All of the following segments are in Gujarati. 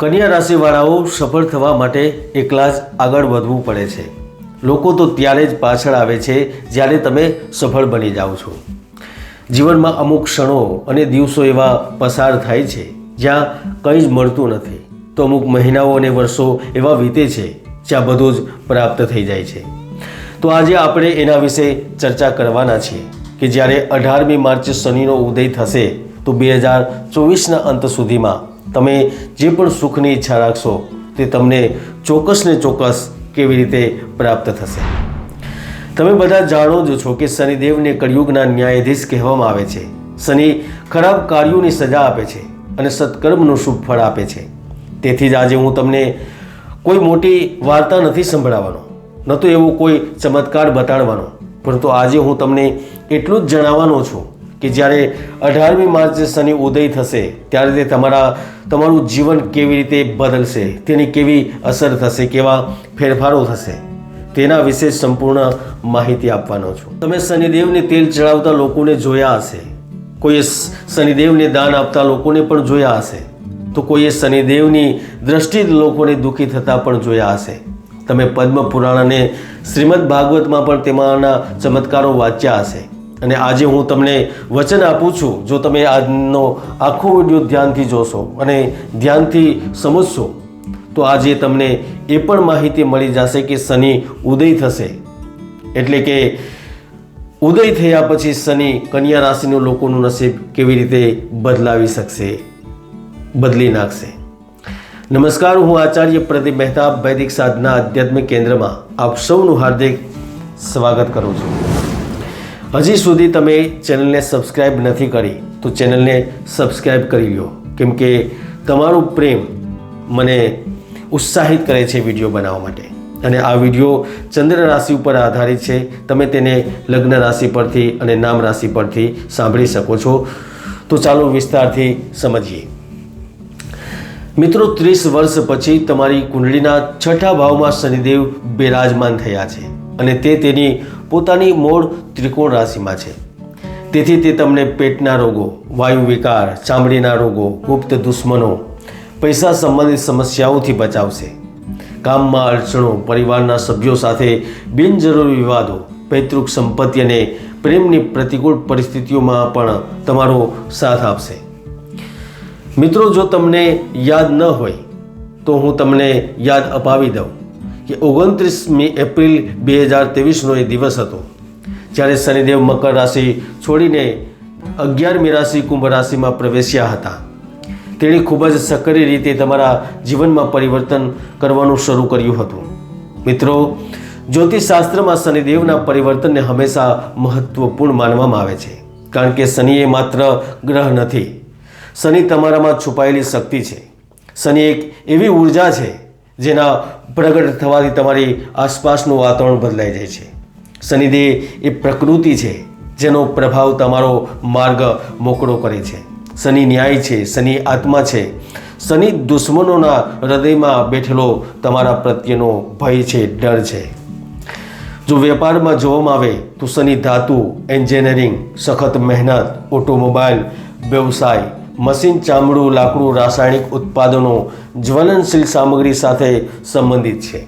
કન્યા રાશિવાળાઓ સફળ થવા માટે એકલા જ આગળ વધવું પડે છે. લોકો તો ત્યારે જ પાછળ આવે છે જ્યારે તમે સફળ બની જાઓ છો. જીવનમાં અમુક ક્ષણો અને દિવસો એવા પસાર થાય છે જ્યાં કંઈ જ મળતું નથી. તો અમુક મહિનાઓ અને વર્ષો એવા વીતે છે જ્યાં બધું જ પ્રાપ્ત થઈ જાય છે. તો આજે આપણે એના વિશે ચર્ચા કરવાના છીએ કે જ્યારે અઢારમી માર્ચે શનિનો ઉદય થશે, તો બે હજાર ચોવીસના અંત સુધીમાં તમે જે પણ સુખની ઈચ્છા રાખશો તે તમને ચોક્કસ ને ચોક્કસ કેવી રીતે પ્રાપ્ત થશે. તમે બધા જાણો જ છો કે શનિદેવને કળિયુગના ન્યાયાધીશ કહેવામાં આવે છે. શનિ ખરાબ કાર્યોની સજા આપે છે અને સત્કર્મનું શુભ ફળ આપે છે. તેથી જ આજે હું તમને કોઈ મોટી વાર્તા નથી સંભળાવવાનો, ન તો એવો કોઈ ચમત્કાર બતાડવાનો. પરંતુ આજે હું તમને એટલું જ જણાવવાનો છું કે જ્યારે અઢારમી માર્ચે શનિ ઉદય થશે, ત્યારે તે તમારા, તમારું જીવન કેવી રીતે બદલશે, તેની કેવી અસર થશે, કેવા ફેરફારો થશે, તેના વિશે સંપૂર્ણ માહિતી આપવાનો છું. તમે શનિદેવને તેલ ચડાવતા લોકોને જોયા હશે. કોઈએ શનિદેવને દાન આપતા લોકોને પણ જોયા હશે. તો કોઈએ શનિદેવની દ્રષ્ટિ લોકોને દુઃખી થતા પણ જોયા હશે. તમે પદ્મ પુરાણ અને શ્રીમદ ભાગવતમાં પણ તેમાંના ચમત્કારો વાંચ્યા હશે. અને આજે હું તમને વચન આપું છું, જો તમે આજનો આખો વીડિયો ધ્યાનથી જોશો અને ધ્યાનથી સમજશો, તો આજે તમને એ પણ માહિતી મળી જશે કે શનિ ઉદય થશે. એટલે કે ઉદય થયા પછી શનિ કન્યા રાશિના લોકોનું નસીબ કેવી રીતે બદલાવી શકશે, બદલી નાખશે. નમસ્કાર, હું આચાર્ય પ્રદીપ મહેતા, વૈદિક સાધના આધ્યાત્મિક કેન્દ્રમાં આપ સૌનું હાર્દિક સ્વાગત કરું છું. હજી સુધી તમે ચેનલને સબસ્ક્રાઇબ નથી કરી, તો ચેનલને સબસ્ક્રાઇબ કરી લો કેમ કે તમારું પ્રેમ મને ઉત્સાહિત કરે છે વીડિયો બનાવવા માટે. અને આ વીડિયો ચંદ્ર રાશિ ઉપર આધારિત છે. તમે તેને લગ્ન રાશિ પરથી અને નામ રાશિ પરથી સાંભળી શકો છો. તો ચાલો વિસ્તારથી સમજીએ. મિત્રો, ત્રીસ વર્ષ પછી તમારી કુંડળીના છઠ્ઠા ભાવમાં શનિદેવ બિરાજમાન થયા છે. અને તે તેની પોતાની મૂળ ત્રિકોણ રાશિમાં છે. તેથી તે તમને પેટના રોગો, વાયુ વિકાર, ચામડીના રોગો, ગુપ્ત દુશ્મનો, પૈસા સંબંધિત સમસ્યાઓથી બચાવશે. કામમાં અડચણો, પરિવારના સભ્યો સાથે બિનજરૂરી વિવાદો, પૈતૃક સંપત્તિ અને પ્રેમની પ્રતિકૂળ પરિસ્થિતિઓમાં પણ તમારો સાથ આપશે. મિત્રો, જો તમને યાદ ન હોય, તો હું તમને યાદ અપાવી દઉં. કે ઓગણત્રીસમી એપ્રિલ બે હજાર ત્રેવીસનો એ દિવસ હતો. જ્યારે શનિદેવ મકર રાશિ છોડીને અગિયારમી રાશિ કુંભ રાશિમાં પ્રવેશ્યા હતા. તેણે ખૂબ જ સક્રિય રીતે તમારા જીવનમાં પરિવર્તન કરવાનું શરૂ કર્યું હતું. મિત્રો, જ્યોતિષશાસ્ત્રમાં શનિદેવના પરિવર્તનને હંમેશા મહત્વપૂર્ણ માનવામાં આવે છે, કારણ કે શનિ એ માત્ર ગ્રહ નથી. શનિ તમારામાં છુપાયેલી શક્તિ છે. શનિ એક એવી ઊર્જા છે જેના પ્રગટ થવાથી તમારી આસપાસનું વાતાવરણ બદલાઈ જાય છે. શનિદેવ એ પ્રકૃતિ છે, જેનો પ્રભાવ તમારો માર્ગ મોકળો કરે છે. શનિ ન્યાય છે, શનિ આત્મા છે. શનિ દુશ્મનોના હૃદયમાં બેઠેલો તમારા પ્રત્યેનો ભય છે, ડર છે. જો વેપારમાં જોવામાં આવે, તો શનિ ધાતુ, એન્જિનિયરિંગ, સખત મહેનત, ઓટોમોબાઈલ, વ્યવસાય મશીન, ચામડું, લાકડું, રાસાયણિક ઉત્પાદનો, જ્વલનશીલ સામગ્રી સાથે સંબંધિત છે.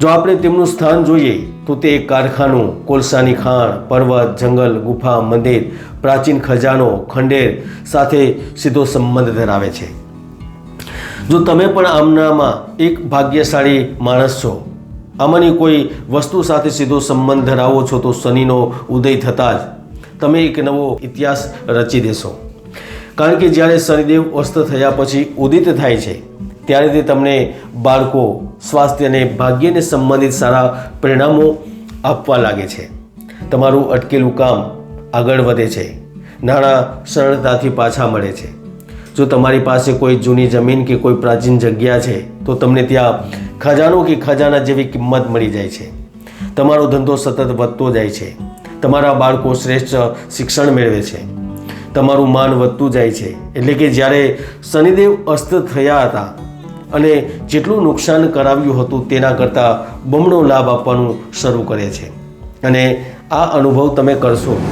જો આપણે તેમનું સ્થાન જોઈએ, તો તે કારખાનું, કોલસાની ખાણ, પર્વત, જંગલ, ગુફા, મંદિર, પ્રાચીન ખજાનો, ખંડેર સાથે સીધો સંબંધ ધરાવે છે. જો તમે પણ આમનામાં એક ભાગ્યશાળી માણસ છો, આમાંની કોઈ વસ્તુ સાથે સીધો સંબંધ ધરાવો છો, તો શનિનો ઉદય થતાં જ તમે એક નવો ઇતિહાસ રચી દેશો. કારણ કે જ્યારે શનિદેવ અસ્ત થયા પછી ઉદિત થાય છે, ત્યારે તે તમને બાળકો, સ્વાસ્થ્ય અને ભાગ્યને સંબંધિત સારા પરિણામો આપવા લાગે છે. તમારું અટકેલું કામ આગળ વધે છે. નાણાં સરળતાથી પાછા મળે છે. જો તમારી પાસે કોઈ જૂની જમીન કે કોઈ પ્રાચીન જગ્યા છે, તો તમને ત્યાં ખજાનો કે ખજાના જેવી કિંમત મળી જાય છે. તમારો ધંધો સતત વધતો જાય છે. તમારા બાળકો શ્રેષ્ઠ શિક્ષણ મેળવે છે. તમારું માન વધતું જાય છે. એટલે કે જ્યારે શનિદેવ અસ્ત થયા હતા અને જેટલું નુકસાન કરાવ્યું હતું તેના કરતાં બમણો લાભ આપવાનું શરૂ કરે છે. અને આ અનુભવ તમે કરશો.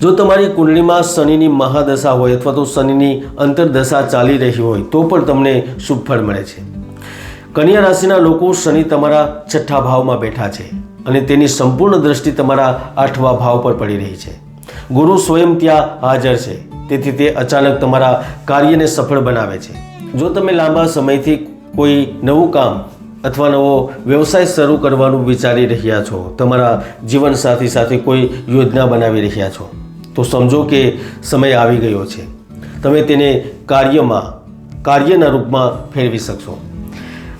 જો તમારી કુંડળીમાં શનિની મહાદશા હોય અથવા તો શનિની અંતરદશા ચાલી રહી હોય તો પણ તમને શુભ ફળ મળે છે. કન્યા રાશિના લોકો શનિ તમારા છઠ્ઠા ભાવમાં બેઠા છે અને તેની સંપૂર્ણ દ્રષ્ટિ તમારા આઠવા ભાવ પર પડી રહી છે. ગુરુ સ્વયં ત્યાં હાજર છે. તેથી તે અચાનક તમારા કાર્યને સફળ બનાવે છે. જો તમે લાંબા સમયથી કોઈ નવું કામ અથવા નવો વ્યવસાય શરૂ કરવાનું વિચારી રહ્યા છો, તમારા જીવનસાથી સાથે કોઈ યોજના બનાવી રહ્યા છો, તો સમજો કે સમય આવી ગયો છે. તમે તેને કાર્યમાં, કાર્યના રૂપમાં ફેરવી શકશો.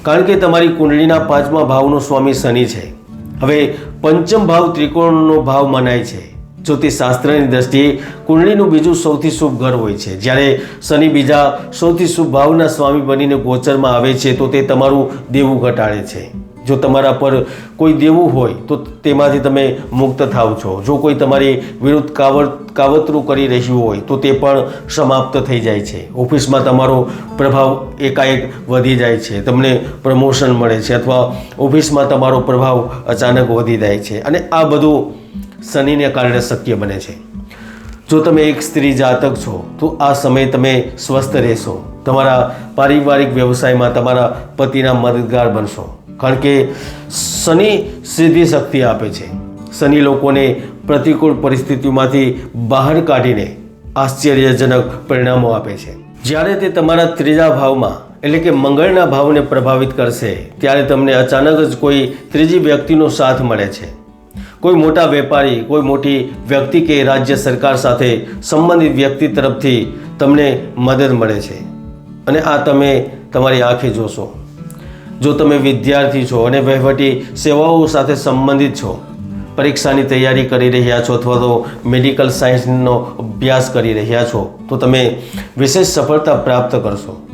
કારણ કે તમારી કુંડળીના પાંચમા ભાવનો સ્વામી શનિ છે. હવે પંચમ ભાવ ત્રિકોણનો ભાવ મનાય છે. જ્યોતિષશાસ્ત્રની દ્રષ્ટિએ કુંડળીનું બીજું સૌથી શુભ ઘર હોય છે. જ્યારે શનિ બીજા સૌથી શુભ ભાવના સ્વામી બનીને ગોચરમાં આવે છે, તો તે તમારું દેવું ઘટાડે છે. જો તમારા પર કોઈ દેવું હોય, તો તેમાંથી તમે મુક્ત થાવ છો. જો કોઈ તમારી વિરુદ્ધ કાવત, કાવતરું કરી રહ્યું હોય, તો તે પણ સમાપ્ત થઈ જાય છે. ઓફિસમાં તમારો પ્રભાવ એકાએક વધી જાય છે. તમને પ્રમોશન મળે છે અથવા ઓફિસમાં તમારો પ્રભાવ અચાનક વધી જાય છે. અને આ બધું શનિને કારણે શક્ય બને છે. જો તમે એક સ્ત્રી જાતક છો, તો આ સમયે તમે સ્વસ્થ રહેશો. તમારા પારિવારિક વ્યવસાયમાં તમારા પતિના મદદગાર બનશો. કારણ કે શનિ સીધી શક્તિ આપે છે. શનિ લોકોને પ્રતિકૂળ પરિસ્થિતિમાંથી બહાર કાઢીને આશ્ચર્યજનક પરિણામો આપે છે. જ્યારે તે તમારા ત્રીજા ભાવમાં, એટલે કે મંગળના ભાવને પ્રભાવિત કરશે, ત્યારે તમને અચાનક જ કોઈ ત્રીજી વ્યક્તિનો સાથ મળે છે. કોઈ મોટા વેપારી, કોઈ મોટી વ્યક્તિ કે રાજ્ય સરકાર સાથે સંબંધિત વ્યક્તિ તરફથી તમને મદદ મળે છે. અને આ તમે તમારી આંખે જોશો. જો તમે વિદ્યાર્થી છો અને વહીવટી સેવાઓ સાથે સંબંધિત છો, પરીક્ષાની તૈયારી કરી રહ્યા છો અથવા તો મેડિકલ સાયન્સનો અભ્યાસ કરી રહ્યા છો, તો તમે વિશેષ સફળતા પ્રાપ્ત કરશો.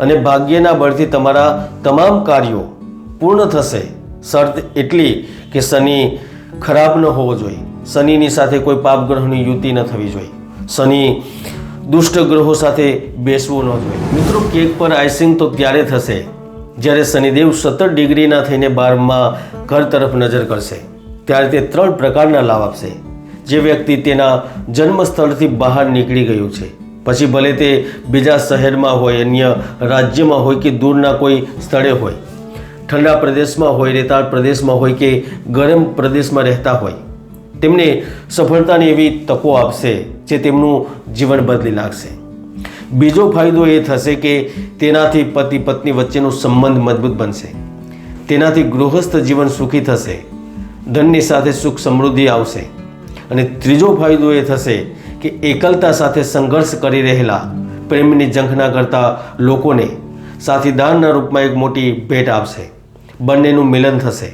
અને ભાગ્યના બળથી તમારા તમામ કાર્યો પૂર્ણ થશે. શરત એટલી કે શનિ ખરાબ ન હોવો જોઈએ. શનિની સાથે કોઈ પાપ ગ્રહની યુતિ ન થવી જોઈએ. શનિ દુષ્ટ ગ્રહો સાથે બેસવું ન જોઈએ. મિત્રો, કેક પર આઈસિંગ તો ત્યારે થશે જ્યારે શનિદેવ સત્તર ડિગ્રીના થઈને બારમાં ઘર તરફ નજર કરશે. ત્યારે તે ત્રણ પ્રકારના લાભ આપશે. જે વ્યક્તિ તેના જન્મસ્થળથી બહાર નીકળી ગયું છે. પછી ભલે તે બીજા શહેરમાં હોય, અન્ય રાજ્યમાં હોય કે દૂરના કોઈ સ્થળે હોય ઠંડા પ્રદેશમાં હોય, રેતાળ પ્રદેશમાં હોય કે ગરમ પ્રદેશમાં રહેતા હોય, તેમને સફળતાની એવી તકો આપશે જે તેમનું જીવન બદલી નાખશે. બીજો ફાયદો એ થશે કે તેનાથી પતિ પત્ની વચ્ચેનો સંબંધ મજબૂત બનશે. તેનાથી ગૃહસ્થ જીવન સુખી થશે, ધનની સાથે સુખ સમૃદ્ધિ આવશે. અને ત્રીજો ફાયદો એ થશે કે એકલતા સાથે સંઘર્ષ કરી રહેલા પ્રેમની ઝંખના કરતા લોકોને સાથીદારના રૂપમાં એક મોટી ભેટ આપશે. બંનેનું મિલન થશે.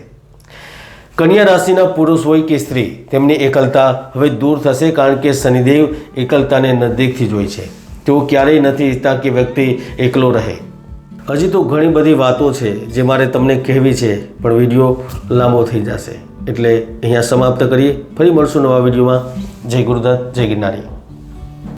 કન્યા રાશિના પુરુષ હોય કે સ્ત્રી, તેમની એકલતા હવે દૂર થશે કારણ કે શનિદેવ એકલતાને નજીકથી જોઈ છે. તેઓ ક્યારેય નથી ઈચ્છતા કે વ્યક્તિ એકલો રહે. હજી તો ઘણી બધી વાતો છે જે મારે તમને કહેવી છે, પણ વીડિયો લાંબો થઈ જશે. એટલે અહીંયા સમાપ્ત કરીએ. ફરી મળશું નવા વિડીયોમાં. જય ગુરુદત્ત, જય ગિરનારી.